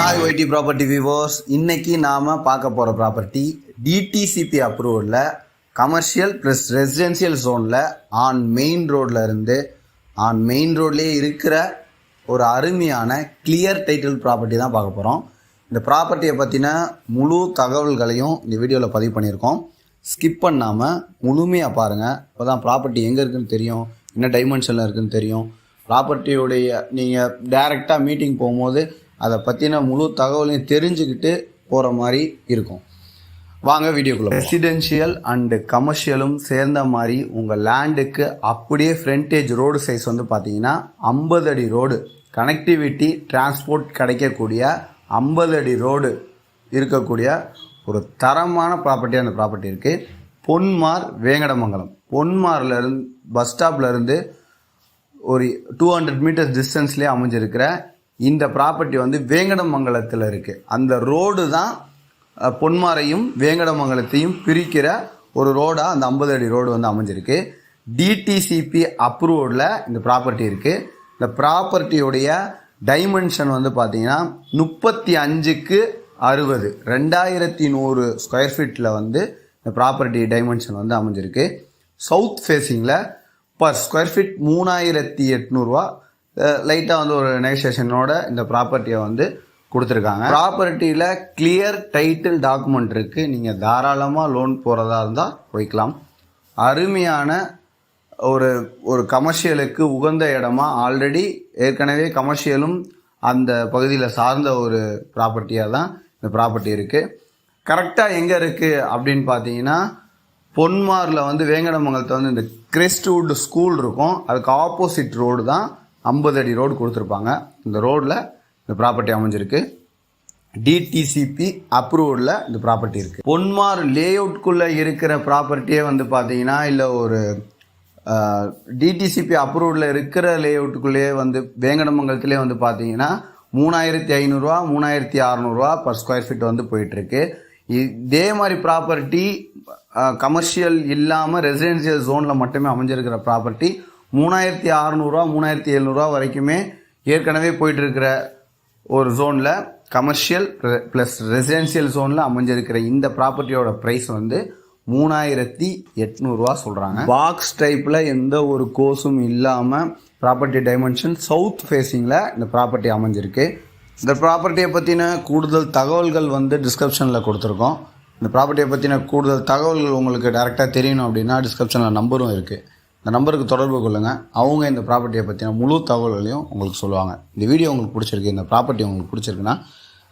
Hi YT property விவோஸ் இன்னைக்கு நாம பார்க்க போற ப்ராப்பர்ட்டி டிடிசிபி அப்ரூவலில் கமர்ஷியல் ப்ளஸ் ரெசிடென்சியல் ஜோனில் ஆன் மெயின் ரோட்ல இருந்து ஆன் மெயின் ரோட்லேயே இருக்கிற ஒரு அருமையான கிளியர் டைட்டில் ப்ராப்பர்ட்டி தான் பார்க்க போகிறோம் இந்த ப்ராப்பர்ட்டியை பற்றின முழு தகவல்களையும் இந்த வீடியோவில் பதிவு பண்ணியிருக்கோம். ஸ்கிப் பண்ணாமல் முழுமையாக பாருங்கள் அப்போ தான் ப்ராப்பர்ட்டி எங்கே இருக்குன்னு தெரியும் என்ன டைமென்ஷனில் இருக்குதுன்னு தெரியும். ப்ராப்பர்ட்டியுடைய நீங்கள் டைரெக்டாக மீட்டிங் போகும்போது அதை பற்றின முழு தகவலையும் தெரிஞ்சுக்கிட்டு போகிற மாதிரி இருக்கும். வாங்க வீடியோக்குள்ள ரெசிடென்ஷியல் அண்டு கமர்ஷியலும் சேர்ந்த மாதிரி உங்கள் லேண்டுக்கு அப்படியே ஃப்ரண்டேஜ் ரோடு சைஸ் வந்து பார்த்தீங்கன்னா ஐம்பது அடி ரோடு கனெக்டிவிட்டி டிரான்ஸ்போர்ட் கிடைக்கக்கூடிய ஐம்பது அடி ரோடு இருக்கக்கூடிய ஒரு தரமான ப்ராப்பர்ட்டி அந்த ப்ராப்பர்ட்டி இருக்குது பொன்மார் வேங்கடமங்கலம். பொன்மார்லேருந்து பஸ் ஸ்டாப்லேருந்து ஒரு டூ ஹண்ட்ரட் மீட்டர்ஸ் டிஸ்டன்ஸ்லேயே அமைஞ்சிருக்கிற இந்த ப்ராப்பர்ட்டி வந்து வேங்கடமங்கலத்தில் இருக்குது அந்த ரோடு தான் பொன்மாரையும் வேங்கடமங்கலத்தையும் பிரிக்கிற ஒரு ரோடாக அந்த ஐம்பது அடி ரோடு வந்து அமைஞ்சிருக்கு. டிடிசிபி அப்ரூவ்டில் இந்த ப்ராப்பர்ட்டி இருக்குது இந்த ப்ராப்பர்ட்டியுடைய டைமென்ஷன் வந்து பார்த்தீங்கன்னா முப்பத்தி அஞ்சுக்கு அறுபது. ரெண்டாயிரத்தி நூறு ஸ்கொயர் ஃபீட்டில் வந்து இந்த ப்ராப்பர்ட்டி டைமென்ஷன் வந்து அமைஞ்சிருக்கு. சவுத் ஃபேஸிங்கில் பர் ஸ்கொயர் ஃபீட் மூணாயிரத்தி எட்நூறுரூவா லைட்டாக வந்து ஒரு நெகோசியேஷனோட இந்த ப்ராப்பர்ட்டியை வந்து கொடுத்துருக்காங்க. ப்ராப்பர்ட்டியில் கிளியர் டைட்டில் டாக்குமெண்ட் இருக்குது நீங்கள் தாராளமாக லோன் போகிறதா இருந்தால் போய்க்கலாம் அருமையான ஒரு ஒரு கமர்ஷியலுக்கு உகந்த இடமா ஆல்ரெடி ஏற்கனவே கமர்ஷியலும் அந்த பகுதியில் சார்ந்த ஒரு ப்ராப்பர்ட்டியாக தான் இந்த ப்ராப்பர்ட்டி இருக்குது கரெக்டாக எங்கே இருக்குது அப்படின்னு பார்த்தீங்கன்னா பொன்மாரில் வந்து வேங்கடமங்கலத்தில் வந்து இந்த கிறிஸ்ட்வுட் ஸ்கூல் இருக்கும். அதுக்கு ஆப்போசிட் ரோடு தான் ஐம்பது அடி ரோடு கொடுத்துருப்பாங்க. இந்த ரோடில் இந்த ப்ராப்பர்ட்டி அமைஞ்சிருக்கு. டிடிசிபி அப்ரூவ்டில் இந்த ப்ராப்பர்ட்டி இருக்குது பொன்மார் லேஅவுட்குள்ளே இருக்கிற ப்ராப்பர்ட்டியே வந்து பார்த்தீங்கன்னா இல்லை ஒரு டிடிசிபி அப்ரூவ்டில் இருக்கிற லேஅவுட்டுக்குள்ளேயே வந்து வேங்கடமங்கலத்துலேயே வந்து பார்த்தீங்கன்னா மூணாயிரத்தி ஐநூறுரூவா மூணாயிரத்தி அறநூறுவா பர் ஸ்கொயர் ஃபீட் வந்து போயிட்டுருக்கு. இதே மாதிரி ப்ராப்பர்ட்டி கமர்ஷியல் இல்லாமல் ரெசிடென்சியல் ஜோனில் மட்டுமே அமைஞ்சிருக்கிற ப்ராப்பர்ட்டி மூணாயிரத்தி அறநூறுவா மூணாயிரத்தி எழுநூறுவா வரைக்குமே ஏற்கனவே போயிட்டுருக்கிற ஒரு ஜோனில் கமர்ஷியல் ப்ளஸ் ரெசிடென்ஷியல் ஜோனில் அமைஞ்சிருக்கிற இந்த ப்ராப்பர்ட்டியோட ப்ரைஸ் வந்து மூணாயிரத்தி எட்நூறுரூவா சொல்கிறாங்க பாக்ஸ் டைப்பில் எந்த ஒரு கோர்ஸும் இல்லாமல் ப்ராப்பர்ட்டி டைமென்ஷன் சவுத் ஃபேஸிங்கில் இந்த ப்ராப்பர்ட்டி அமைஞ்சிருக்கு. இந்த ப்ராப்பர்ட்டியை பற்றின கூடுதல் தகவல்கள் வந்து டிஸ்கிரிப்ஷனில் கொடுத்துருக்கோம். இந்த ப்ராப்பர்ட்டியை பற்றின கூடுதல் தகவல்கள் உங்களுக்கு டேரெக்டாக தெரியணும் அப்படின்னா டிஸ்கிரிப்ஷனில் நம்பரும் இருக்குது இந்த நம்பருக்கு தொடர்பு கொள்ளுங்கள் அவங்க இந்த ப்ராப்பர்ட்டியை பற்றின முழு தகவல்களையும் உங்களுக்கு சொல்லுவாங்க. இந்த வீடியோ உங்களுக்கு பிடிச்சிருக்கு இந்த ப்ராப்பர்ட்டி உங்களுக்கு பிடிச்சிருக்குன்னா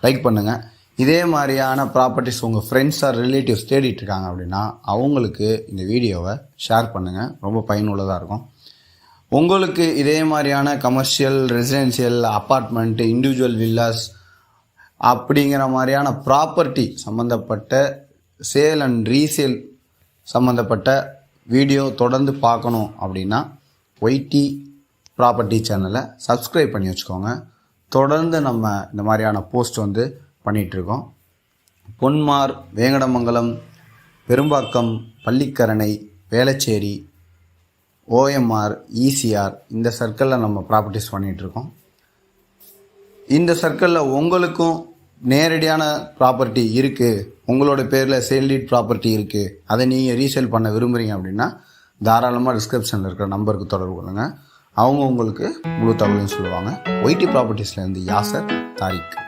லைக் பண்ணுங்கள் இதே மாதிரியான ப்ராப்பர்ட்டிஸ் உங்கள் ஃப்ரெண்ட்ஸ் ஆர் ரிலேட்டிவ்ஸ் தேடிட்டு இருக்காங்க அப்படின்னா அவங்களுக்கு இந்த வீடியோவை ஷேர் பண்ணுங்கள் ரொம்ப பயனுள்ளதாக இருக்கும். உங்களுக்கு இதே மாதிரியான commercial residential apartment individual villas அப்படிங்கிற மாதிரியான ப்ராப்பர்ட்டி சம்மந்தப்பட்ட சேல் அண்ட் ரீசேல் சம்மந்தப்பட்ட வீடியோ தொடர்ந்து பார்க்கணும் அப்படின்னா ஒய்டி ப்ராப்பர்ட்டி சேனலை சப்ஸ்கிரைப் பண்ணி வச்சுக்கோங்க. தொடர்ந்து நம்ம இந்த மாதிரியான போஸ்ட் வந்து பண்ணிகிட்ருக்கோம் பொன்மார் வேங்கடமங்கலம் பெரும்பாக்கம் பள்ளிக்கரணை வேளச்சேரி ஓஎம்ஆர் இசிஆர் இந்த சர்க்கிளில் நம்ம ப்ராப்பர்ட்டிஸ் பண்ணிகிட்ருக்கோம் இந்த சர்க்கிளில் உங்களுக்கும் நேரடியான ப்ராப்பர்ட்டி இருக்குது உங்களோட பேரில் சேல் லீட் ப்ராப்பர்ட்டி இருக்குது அதை நீங்கள் ரீசேல் பண்ண விரும்புகிறீங்க அப்படின்னா தாராளமாக டிஸ்கிரிப்ஷனில் இருக்கிற நம்பருக்கு தொடர்பு கொள்ளுங்கள் அவங்க உங்களுக்கு முழு தகவலையும் சொல்லுவாங்க. ஒயிட்டி ப்ராப்பர்ட்டிஸ்லேருந்து யாசர் தாரிக்.